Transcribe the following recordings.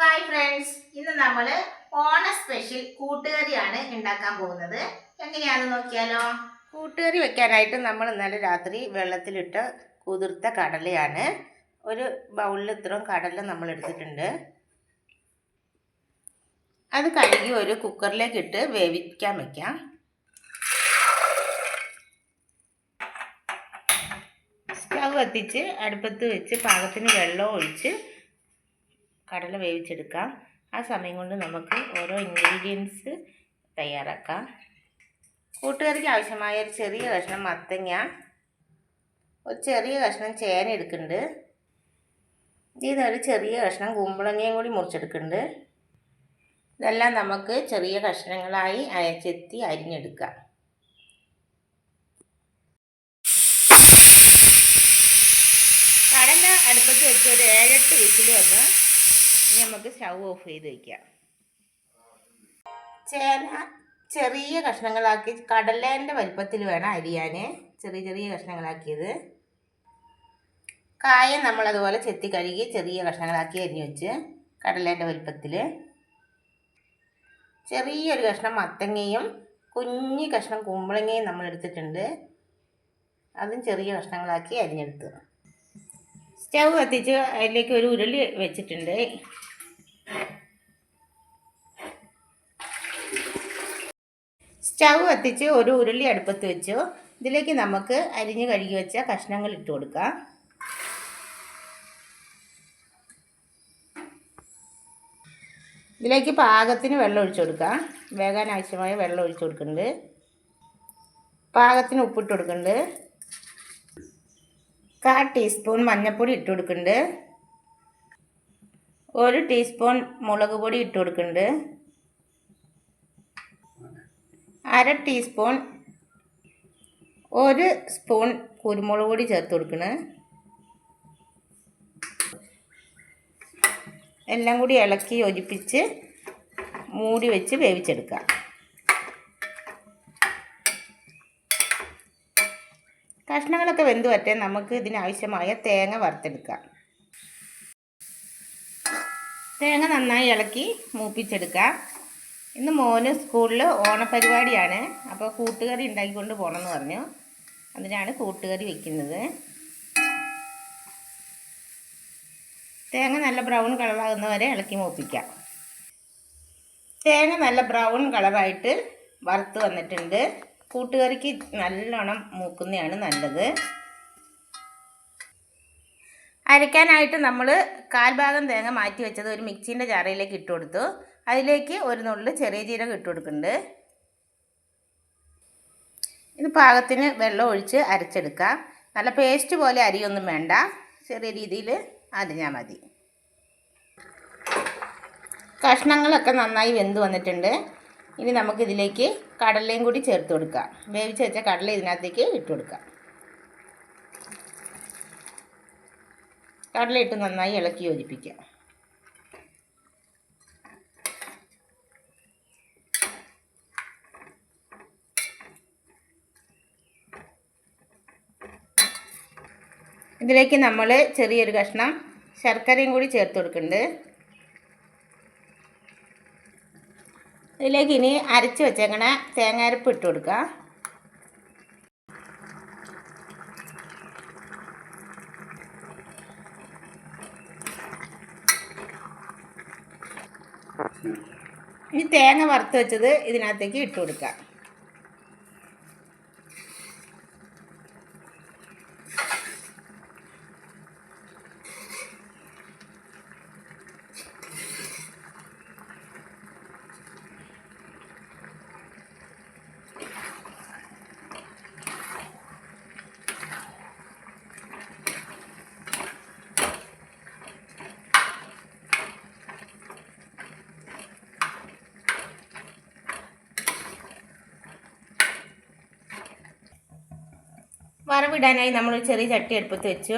Hi friends ഇന്ന് നമ്മൾ ഓണ സ്പെഷ്യൽ കൂട്ടുകറിയാണ് ഉണ്ടാക്കാൻ പോകുന്നത്. എങ്ങനെയാണെന്ന് നോക്കിയാലോ? കൂട്ടുകറി വെക്കാനായിട്ട് നമ്മൾ ഇന്നലെ രാത്രി വെള്ളത്തിലിട്ട് കുതിർത്ത കടലയാണ്. ഒരു ബൗളിൽ ഇത്രയും കടല നമ്മൾ എടുത്തിട്ടുണ്ട്. അത് കഴുകി ഒരു കുക്കറിലേക്ക് ഇട്ട് വേവിക്കാൻ വെക്കാം. സ്റ്റവ് കത്തിച്ച് അടുപ്പത്ത് വെച്ച് പാകത്തിന് വെള്ളം ഒഴിച്ച് കടല വേവിച്ചെടുക്കാം. ആ സമയം കൊണ്ട് നമുക്ക് ഓരോ ഇൻഗ്രീഡിയൻസ് തയ്യാറാക്കാം. കൂട്ടുകറിക്ക് ആവശ്യമായ ഒരു ചെറിയ കഷ്ണം മത്തങ്ങ ഒരു ചെറിയ കഷ്ണം ചേന എടുക്കുന്നുണ്ട്. ഇതൊരു ചെറിയ കഷ്ണം കുമ്പളങ്ങയും കൂടി മുറിച്ചെടുക്കുന്നുണ്ട്. ഇതെല്ലാം നമുക്ക് ചെറിയ കഷ്ണങ്ങളായി അയച്ചെത്തി അരിഞ്ഞെടുക്കാം. കടല അടുപ്പത്ത് വെച്ച് ഒരു ഏഴെട്ട് വിസിൽ വന്ന് ഇനി നമുക്ക് സ്റ്റൗ ഓഫ് ചെയ്ത് വയ്ക്കാം ചേന ചെറിയ കഷ്ണങ്ങളാക്കി കടലേന്റെ വലിപ്പത്തിൽ വേണം അരിയാൻ ചെറിയ ചെറിയ കഷ്ണങ്ങളാക്കിയത്. കായ നമ്മൾ അതുപോലെ ചെത്തി കഴുകി ചെറിയ കഷ്ണങ്ങളാക്കി അരിഞ്ഞു വെച്ച് കടലേന്റെ വലിപ്പത്തിൽ. ചെറിയൊരു കഷ്ണം മത്തങ്ങയും കുഞ്ഞു കഷ്ണം കുമ്പളങ്ങയും നമ്മൾ എടുത്തിട്ടുണ്ട് അതും ചെറിയ കഷ്ണങ്ങളാക്കി അരിഞ്ഞെടുത്ത്. സ്റ്റവ് കത്തിച്ച് അതിലേക്ക് ഒരു ഉരുളി വെച്ചിട്ടുണ്ട്. സ്റ്റവ് കത്തിച്ച് ഒരു ഉരുളി അടുപ്പത്ത് വെച്ചു. ഇതിലേക്ക് നമുക്ക് അരിഞ്ഞ് കഴുകി വെച്ച കഷ്ണങ്ങൾ ഇട്ട് കൊടുക്കാം. ഇതിലേക്ക് പാകത്തിന് വെള്ളം ഒഴിച്ചു കൊടുക്കാം. വേകാൻ ആവശ്യമായ വെള്ളം ഒഴിച്ചു കൊടുക്കുന്നുണ്ട്. പാകത്തിന് ഉപ്പിട്ട് കൊടുക്കുന്നുണ്ട്. കാ ടീസ്പൂൺ മഞ്ഞൾപ്പൊടി ഇട്ട് കൊടുക്കുന്നുണ്ട്. ഒരു ടീസ്പൂൺ മുളക് പൊടി ഇട്ട് കൊടുക്കുന്നുണ്ട്. അര ടീസ്പൂൺ ഒരു സ്പൂൺ കുരുമുളക് പൊടി ചേർത്ത് കൊടുക്കണേ എല്ലാം കൂടി ഇളക്കി യോജിപ്പിച്ച് മൂടി വെച്ച് വേവിച്ചെടുക്കാം. കഷ്ണങ്ങളൊക്കെ വെന്ത് വറ്റേ നമുക്ക് ഇതിനാവശ്യമായ തേങ്ങ വറുത്തെടുക്കാം. തേങ്ങ നന്നായി ഇളക്കി മൂപ്പിച്ചെടുക്കാം. ഇന്ന് മോന് സ്കൂളിൽ ഓണപരിപാടിയാണ്. അപ്പോൾ കൂട്ടുകറി ഉണ്ടാക്കിക്കൊണ്ട് പോകണമെന്ന് പറഞ്ഞു. അതിനാണ് കൂട്ടുകറി വെക്കുന്നത്. തേങ്ങ നല്ല ബ്രൗൺ കളറാകുന്ന വരെ ഇളക്കി മൂപ്പിക്കാം. തേങ്ങ നല്ല ബ്രൗൺ കളറായിട്ട് വറുത്ത് വന്നിട്ടുണ്ട്. കൂട്ടുകറിക്ക് നല്ലോണം മൂക്കുന്നതാണ് നല്ലത്. അരയ്ക്കാനായിട്ട് നമ്മൾ കാൽഭാഗം തേങ്ങ മാറ്റി വെച്ചത് ഒരു മിക്സീന്റെ ജാറയിലേക്ക് ഇട്ട് കൊടുത്തു. അതിലേക്ക് ഒരു നുള്ളിൽ ചെറിയ ജീരകം ഇട്ട് കൊടുക്കുന്നുണ്ട്. ഇത് പാകത്തിന് വെള്ളം ഒഴിച്ച് അരച്ചെടുക്കാം. നല്ല പേസ്റ്റ് പോലെ അരിയൊന്നും വേണ്ട. ചെറിയ രീതിയിൽ അരിഞ്ഞാൽ മതി. കഷ്ണങ്ങളൊക്കെ നന്നായി വെന്ത് വന്നിട്ടുണ്ട്. ഇനി നമുക്കിതിലേക്ക് കടലയും കൂടി ചേർത്ത് കൊടുക്കാം. വേവിച്ച് വെച്ച കടല ഇതിനകത്തേക്ക് ഇട്ട് കൊടുക്കാം. കടല ഇട്ട് നന്നായി ഇളക്കി യോജിപ്പിക്കാം. ഇതിലേക്ക് നമ്മൾ ചെറിയൊരു കഷ്ണം ശർക്കരയും കൂടി ചേർത്ത് കൊടുക്കുന്നുണ്ട്. ഇതിലേക്ക് ഇനി അരച്ച് വെച്ചേക്കണ തേങ്ങാരപ്പ് ഇട്ട് കൊടുക്കുക ഈ തേങ്ങ വറുത്ത് വെച്ചത് ഇതിനകത്തേക്ക് ഇട്ട് കൊടുക്കുക വറവിടാനായി നമ്മൾ ഒരു ചെറിയ ചട്ടി എടുപ്പത്ത് വെച്ചു.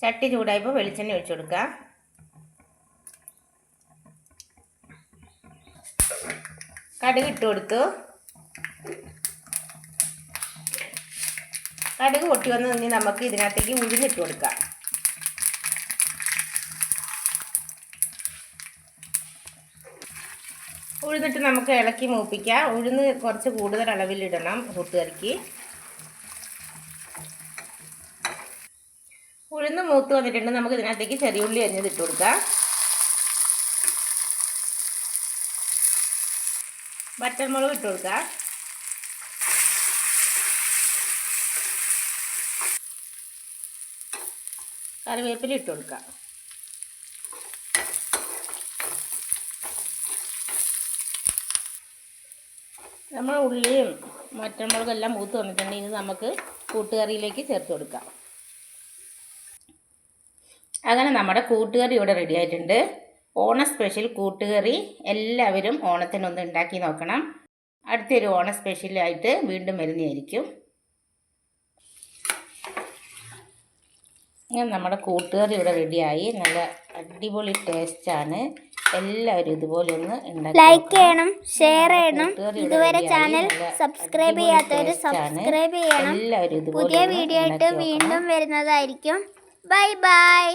ചട്ടി ചൂടായപ്പോൾ വെളിച്ചെണ്ണ ഒഴിച്ചു കൊടുക്കാം കടുക് ഇട്ട് കൊടുത്തു. കടുക് പൊട്ടി വന്ന് ഇനി നമുക്ക് ഇതിനകത്തേക്ക് ഉഴുന്നിട്ട് കൊടുക്കാം. ഉഴുന്നിട്ട് നമുക്ക് ഇളക്കി മൂപ്പിക്കാം. ഉഴുന്ന് കുറച്ച് കൂടുതൽ അളവിലിടണം കൂട്ടുകറിക്ക് ഉഴുന്ന് മൂത്ത് വന്നിട്ടുണ്ട്. നമുക്ക് ഇതിനകത്തേക്ക് ചെറിയ ഉള്ളി അരിഞ്ഞത് ഇട്ട് കൊടുക്കാം. വറ്റൽമുളക് ഇട്ട് കൊടുക്കാം. കറിവേപ്പില ഇട്ട് കൊടുക്കാം. നമ്മൾ ഉള്ളിയും മറ്റൻമുളകും എല്ലാം മൂത്ത് വന്നിട്ടുണ്ട്. ഇനി നമുക്ക് കൂട്ടുകറിയിലേക്ക് ചേർത്ത് കൊടുക്കാം. അങ്ങനെ നമ്മുടെ കൂട്ടുകറി ഇവിടെ റെഡി ആയിട്ടുണ്ട്. ഓണ സ്പെഷ്യൽ കൂട്ടുകറി എല്ലാവരും ഓണത്തിനൊന്ന് ഉണ്ടാക്കി നോക്കണം. അടുത്തൊരു ഓണ സ്പെഷ്യലായിട്ട് വീണ്ടും വരുന്നതായിരിക്കും. ഇങ്ങനെ നമ്മുടെ കൂട്ടുകറി ഇവിടെ റെഡിയായി നല്ല അടിപൊളി ടേസ്റ്റാണ് എല്ലാവരും ഇതുപോലെ ഒന്ന് ലൈക്ക് ചെയ്യണം ഷെയർ ചെയ്യണം. ഇതുവരെ ചാനൽ സബ്സ്ക്രൈബ് ചെയ്യാത്തവര് ചെയ്യാത്തവർ സബ്സ്ക്രൈബ് ചെയ്യണം. എല്ലാവരും പുതിയ വീഡിയോ ആയിട്ട് വീണ്ടും വരുന്നതായിരിക്കും. Bye bye